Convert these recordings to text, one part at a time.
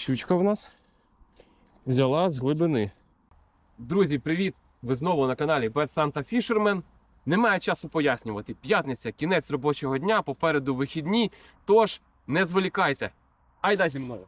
щучка в нас взяла з глибини. Друзі, привіт! Ви знову на каналі Bad Santa Fisherman. Немає часу пояснювати. П'ятниця, кінець робочого дня, попереду вихідні. Тож не зволікайте. Айда зі мною.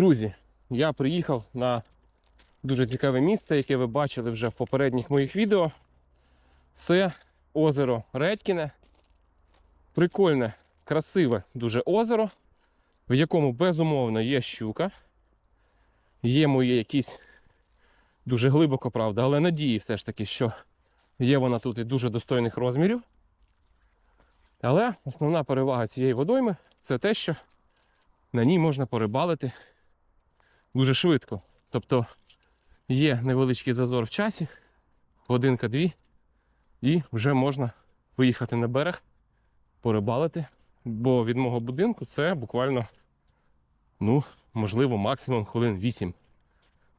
Друзі, я приїхав на дуже цікаве місце, яке ви бачили вже в попередніх моїх відео. Це озеро Редькіне. Прикольне, красиве дуже озеро, в якому безумовно є щука. Є мої якісь дуже глибоко, правда, але надії все ж таки, що є вона тут і дуже достойних розмірів. Але основна перевага цієї водойми це те, що на ній можна порибалити дуже швидко. Тобто є невеличкий зазор в часі, годинка-дві, і вже можна виїхати на берег, порибалити. Бо від мого будинку це буквально, ну, можливо, максимум хвилин 8.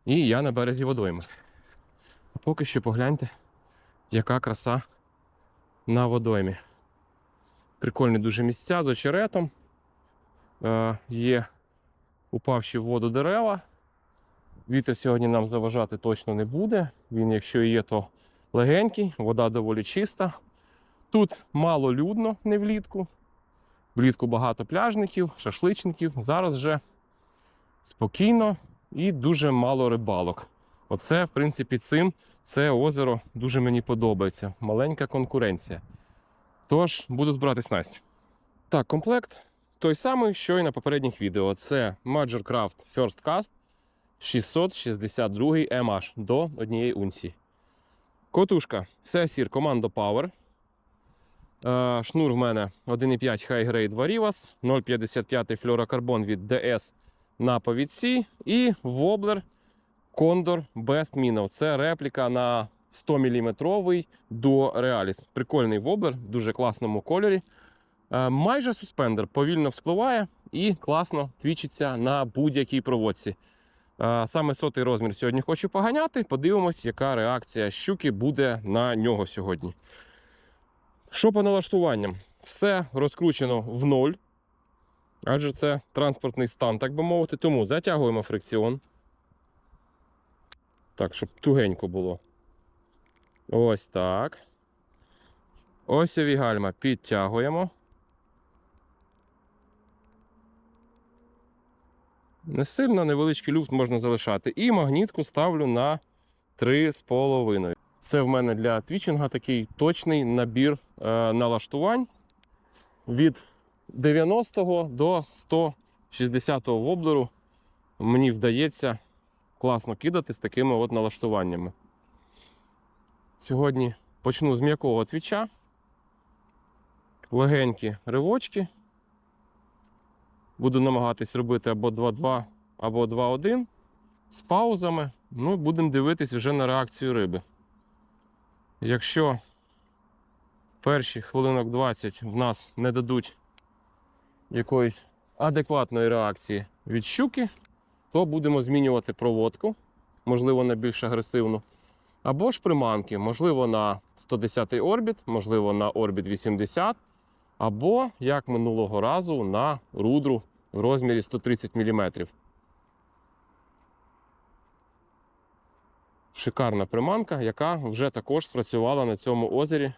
І я на березі водойми. А поки що погляньте, яка краса на водоймі. Прикольні дуже місця з очеретом. Е, є упавші в воду дерева. Вітер сьогодні нам заважати точно не буде. Він, якщо є, то легенький, вода доволі чиста. Тут мало людно не влітку. Влітку багато пляжників, шашличників. Зараз же спокійно і дуже мало рибалок. Оце, в принципі, цим це озеро дуже мені подобається. Маленька конкуренція. Тож, буду збирати снасть. Так, комплект той самий, що і на попередніх відео. Це Major Craft First Cast 662 MH до однієї унції. Котушка Сесір Commando Power. Е, Шнур в мене 1,5 High Grade Varivas, 0,55 флюорокарбон від DS на повідці і воблер Condor Best Minnow. Це репліка на 100 мм до Realis. Прикольний воблер в дуже класному кольорі. Е, Майже суспендер повільно вспливає і класно твічиться на будь-якій проводці. Е, Саме сотий розмір сьогодні хочу поганяти. Подивимось, яка реакція щуки буде на нього сьогодні. Що по налаштуванням? Все розкручено в ноль, адже це транспортний стан, так би мовити. Тому затягуємо фрикціон. Так, щоб тугенько було. Ось так. Осьові гальма підтягуємо. Не сильно невеличкий люфт можна залишати. І магнітку ставлю на 3,5. Це в мене для твічинга такий точний набір е, налаштувань від 90 до 160 воблеру. Мені вдається класно кидати з такими от налаштуваннями. Сьогодні почну з м'якого твіча. Легенькі ривочки. Буду намагатись робити або 2-2, або 2-1 з паузами. Ну, будемо дивитись вже на реакцію риби. Якщо перші хвилинок 20 в нас не дадуть якоїсь адекватної реакції від щуки, то будемо змінювати проводку, можливо, на більш агресивну. Або ж приманки, можливо, на 110 орбіт, можливо, на орбіт 80, або, як минулого разу, на рудру в розмірі 130 мм. Шикарна приманка, яка вже також спрацювала на цьому озері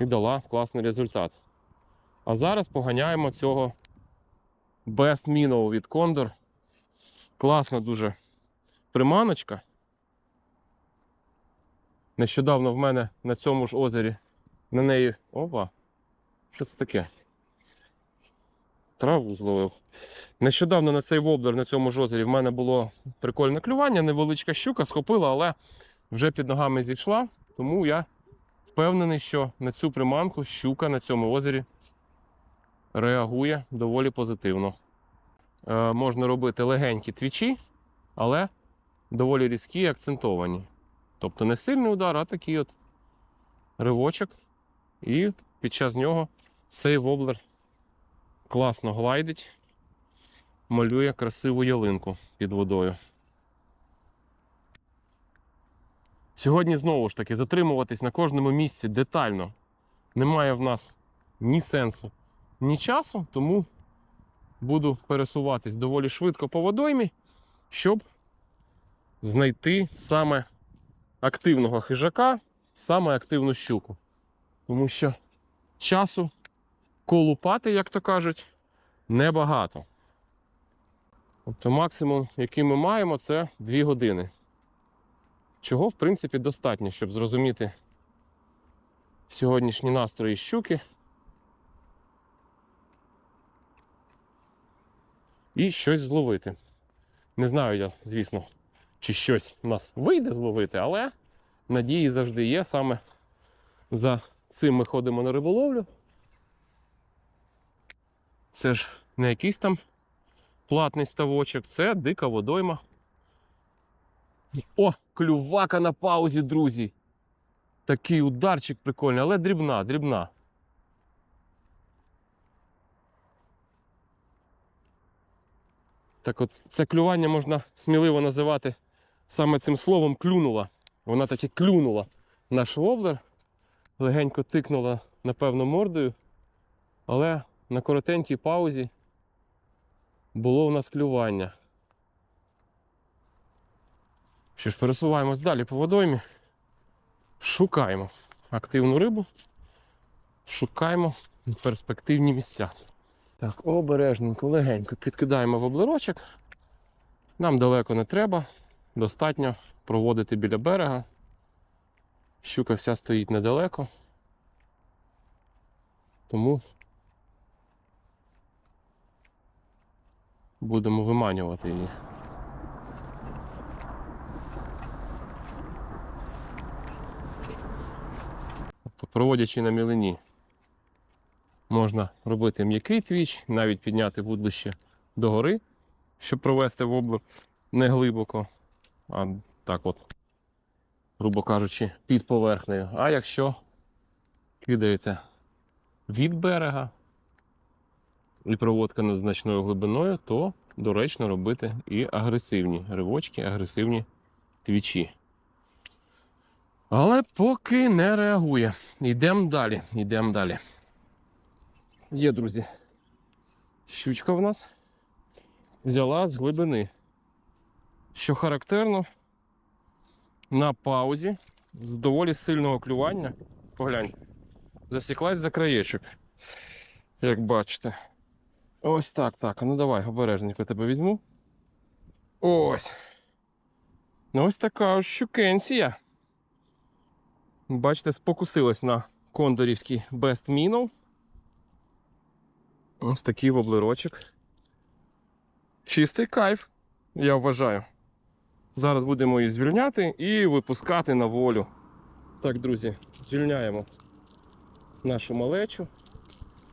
і дала класний результат. А зараз поганяємо цього Best Minnow від Condor. Класна дуже приманочка. Нещодавно в мене на цьому ж озері на неї. Опа! Що це таке? Траву зловив. Нещодавно на цей воблер на цьому ж озері в мене було прикольне клювання, невеличка щука схопила, але вже під ногами зійшла. Тому я впевнений, що на цю приманку щука на цьому озері реагує доволі позитивно. е, можна робити легенькі твічі, але доволі різкі і акцентовані. Тобто не сильний удар, а такий от ривочок. І під час нього цей воблер класно глайдить, малює красиву ялинку під водою. Сьогодні знову ж таки затримуватись на кожному місці детально немає в нас ні сенсу, ні часу, тому буду пересуватись доволі швидко по водоймі, щоб знайти саме активного хижака, саме активну щуку. Тому що часу колупати, як то кажуть, небагато. Тобто максимум, який ми маємо, це 2 години. Чого, в принципі, достатньо, щоб зрозуміти сьогоднішні настрої щуки. І щось зловити. Не знаю я, звісно, чи щось у нас вийде зловити, але надії завжди є. Саме за цим ми ходимо на риболовлю. Це ж не якийсь там платний ставочок, це дика водойма. О, клювака на паузі, друзі. Такий ударчик прикольний, але дрібна, дрібна. Так от це клювання можна сміливо називати саме цим словом клюнула. Вона таки клюнула наш воблер, легенько тикнула, напевно, мордою, але на коротенькій паузі було у нас клювання. Що ж, пересуваємось далі по водоймі. Шукаємо активну рибу. Шукаємо перспективні місця. Так, обережненько, легенько підкидаємо воблерочок. Нам далеко не треба. Достатньо проводити біля берега. Щука вся стоїть недалеко. Тому будемо виманювати її. Тобто, проводячи на мілині, можна робити м'який твіч, навіть підняти вудлище догори, щоб провести воблер не глибоко, а так от, грубо кажучи, під поверхнею. А якщо кидаєте від берега і проводка над значною глибиною, то доречно робити і агресивні ривочки, агресивні твічі. Але поки не реагує. Йдемо далі, йдемо далі. Є, друзі. Щучка в нас взяла з глибини. Що характерно, на паузі з доволі сильного клювання. Поглянь, засіклась за краєчок. Як бачите. Ось так, так. Ну давай, обережненько тебе візьму. Ось. Ну ось така ось щукенція. Бачите, спокусилась на кондорівський Best Minnow. Ось такий воблерочок. Чистий кайф, я вважаю. Зараз будемо її звільняти і випускати на волю. Так, друзі, звільняємо нашу малечу.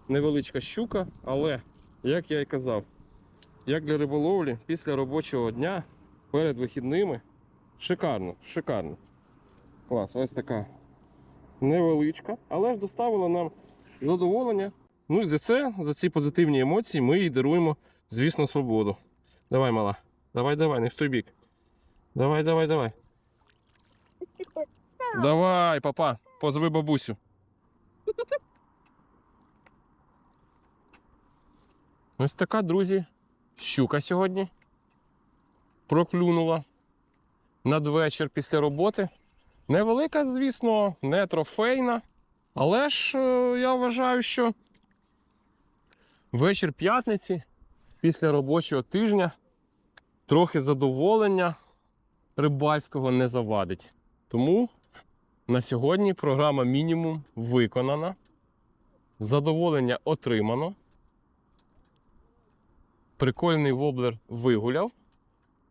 Невеличка щука, але, як я і казав, як для риболовлі після робочого дня перед вихідними. Шикарно, шикарно. Клас, ось така невеличка, але ж доставила нам задоволення. Ну і за це, за ці позитивні емоції, ми їй даруємо, звісно, свободу. Давай, мала. Давай, давай, не в той бік. Давай, давай, давай. Давай, папа, позови бабусю. Ось така, друзі, щука сьогодні. Проклюнула надвечір після роботи. Невелика, звісно, не трофейна. Але ж е, я вважаю, що вечір п'ятниці після робочого тижня трохи задоволення рибальського не завадить. Тому на сьогодні програма мінімум виконана. Задоволення отримано. Прикольний воблер вигуляв.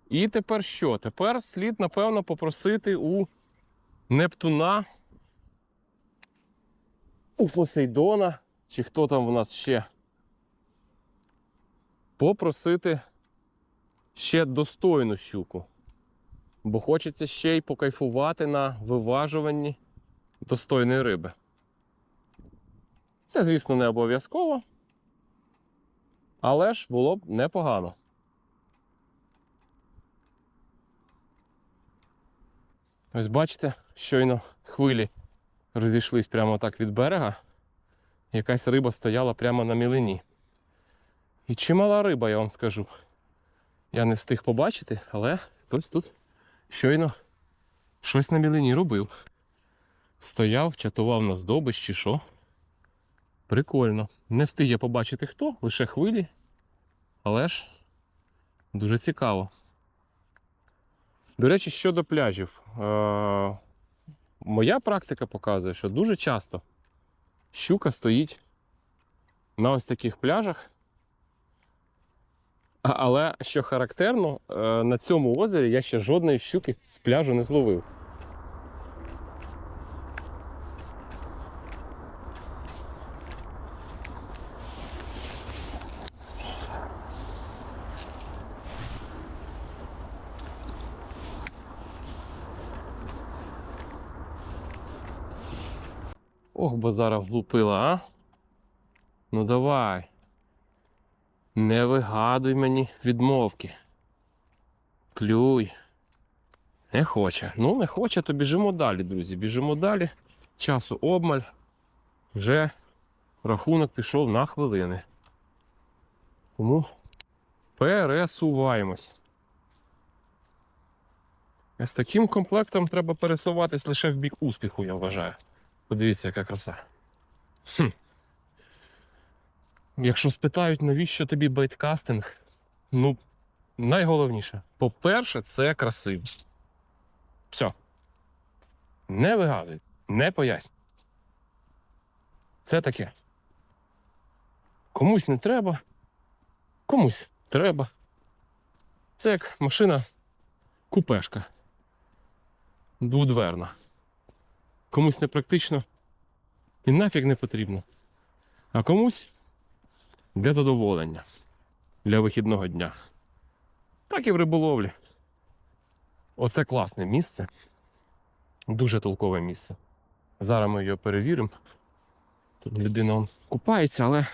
І тепер що? Тепер слід, напевно, попросити у Нептуна, у Посейдона, чи хто там в нас ще, попросити ще достойну щуку. Бо хочеться ще й покайфувати на виважуванні достойної риби. Це, звісно, не обов'язково, але ж було б непогано. Ось бачите, щойно хвилі розійшлись прямо так від берега. Якась риба стояла прямо на мілині. І чимала риба, я вам скажу. Я не встиг побачити, але хтось тут щойно щось на мілині робив. Стояв, чатував на здобич чи що. Прикольно. Не встиг я побачити хто, лише хвилі. Але ж дуже цікаво. До речі, щодо пляжів. Е- моя практика показує, що дуже часто щука стоїть на ось таких пляжах. Але що характерно, е, на цьому озері я ще жодної щуки з пляжу не зловив. Ох, бо зараз влупила, а? Ну давай. Не вигадуй мені відмовки. Клюй. Не хоче. Ну, не хоче, то біжимо далі, друзі. Біжимо далі. Часу обмаль. Вже рахунок пішов на хвилини. Тому пересуваємось. З таким комплектом треба пересуватись лише в бік успіху, я вважаю. Подивіться, яка краса. Хм. Якщо спитають, навіщо тобі бейткастинг, ну, найголовніше, по-перше, це красиво. Все. Не вигадуй, не пояснюй. Це таке. Комусь не треба, комусь треба. Це як машина купешка. Двудверна. Комусь не практично і нафіг не потрібно. А комусь для задоволення, для вихідного дня. Так і в риболовлі. Оце класне місце. Дуже толкове місце. Зараз ми його перевіримо. Тут людина он купається, але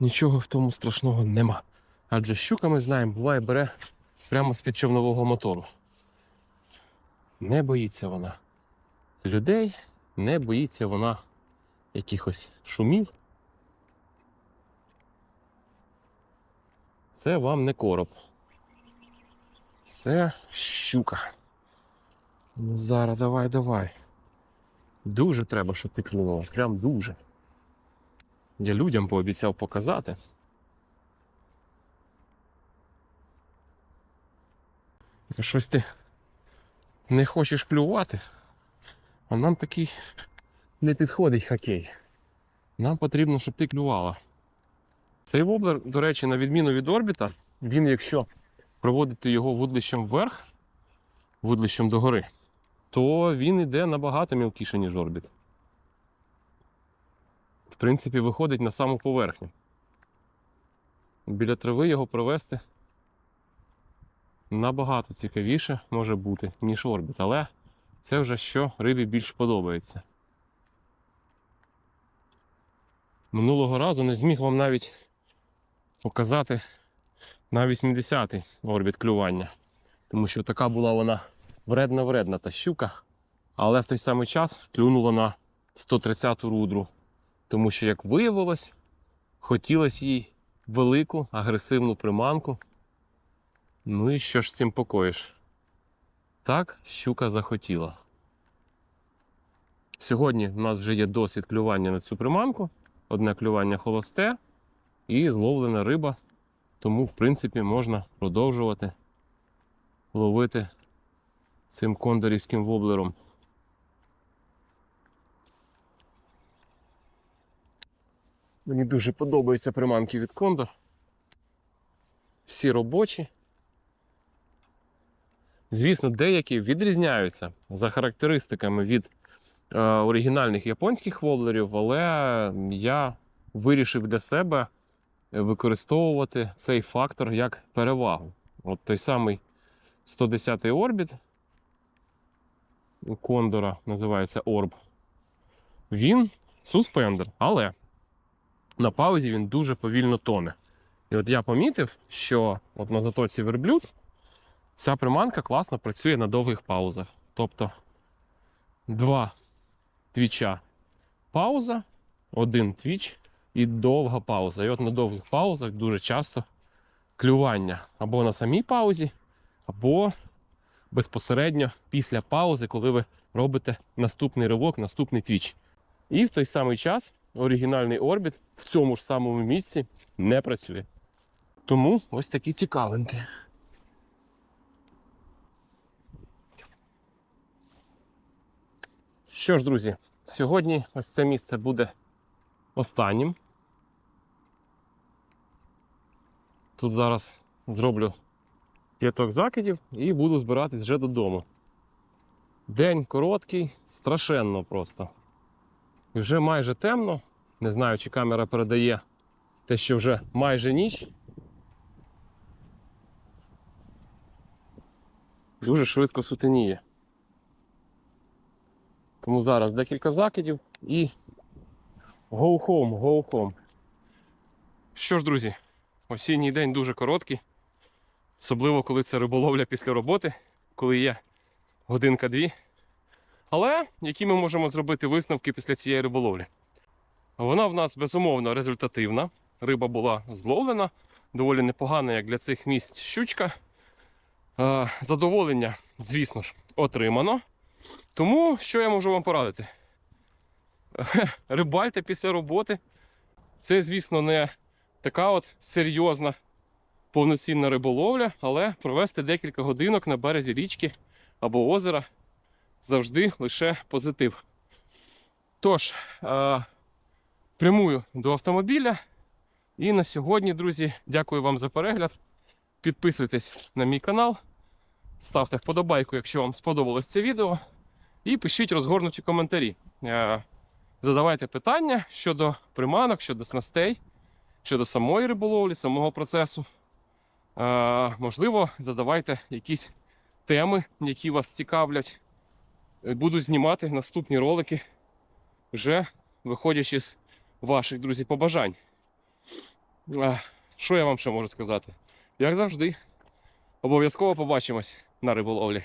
нічого в тому страшного нема. Адже щука, ми знаємо, буває бере прямо з-під човнового мотору. Не боїться вона людей, не боїться вона якихось шумів. Це вам не короб. Це щука. Ну, зараз давай, давай. Дуже треба, щоб ти клюнула. Прям дуже. Я людям пообіцяв показати. Щось ти не хочеш клювати, а нам такий не підходить хокей. Нам потрібно, щоб ти клювала. Цей воблер, до речі, на відміну від орбіта, він, якщо проводити його вудлищем вверх, вудлищем догори, то він йде набагато мілкіше, ніж орбіт. В принципі, виходить на саму поверхню. Біля трави його провести набагато цікавіше може бути, ніж орбіт. Але це вже що рибі більш подобається. Минулого разу не зміг вам навіть показати на 80-й орбіт клювання. Тому що така була вона вредна-вредна та щука. Але в той самий час клюнула на 130-ту рудру. Тому що, як виявилось, хотілося їй велику агресивну приманку. Ну і що ж з цим покоїш? Так, щука захотіла. Сьогодні в нас вже є досвід клювання на цю приманку. Одне клювання холосте і зловлена риба. Тому, в принципі, можна продовжувати ловити цим кондорівським воблером. Мені дуже подобаються приманки від кондор. Всі робочі. Звісно, деякі відрізняються за характеристиками від е, оригінальних японських воблерів, але я вирішив для себе використовувати цей фактор як перевагу. От той самий 110-й орбіт Кондора називається Орб. Він суспендер, але на паузі він дуже повільно тоне. І от я помітив, що от на затоці верблюд ця приманка класно працює на довгих паузах. Тобто два твіча пауза, один твіч і довга пауза. І от на довгих паузах дуже часто клювання або на самій паузі, або безпосередньо після паузи, коли ви робите наступний ривок, наступний твіч. І в той самий час оригінальний орбіт в цьому ж самому місці не працює. Тому ось такі цікавинки. Що ж, друзі, сьогодні ось це місце буде останнім. Тут зараз зроблю п'яток закидів і буду збиратись вже додому. День короткий, страшенно просто. І вже майже темно. Не знаю, чи камера передає те, що вже майже ніч. Дуже швидко сутеніє. Тому зараз декілька закидів і go home. Що ж, друзі, осінній день дуже короткий. Особливо, коли це риболовля після роботи, коли є годинка-дві. Але які ми можемо зробити висновки після цієї риболовлі? Вона в нас безумовно результативна. Риба була зловлена, доволі непогана, як для цих місць щучка. Е, Задоволення, звісно ж, отримано. Тому що я можу вам порадити? Рибальте після роботи. Це, звісно, не така от серйозна повноцінна риболовля, але провести декілька годинок на березі річки або озера завжди лише позитив. Тож, е, прямую до автомобіля. І на сьогодні, друзі, дякую вам за перегляд. Підписуйтесь на мій канал, ставте вподобайку, якщо вам сподобалось це відео. І пишіть розгорнуті коментарі. Е, Задавайте питання щодо приманок, щодо снастей, щодо самої риболовлі, самого процесу. Е, Можливо, задавайте якісь теми, які вас цікавлять. Е, Буду знімати наступні ролики, вже виходячи з ваших, друзі, побажань. Що я вам ще можу сказати? Як завжди, обов'язково побачимось на риболовлі.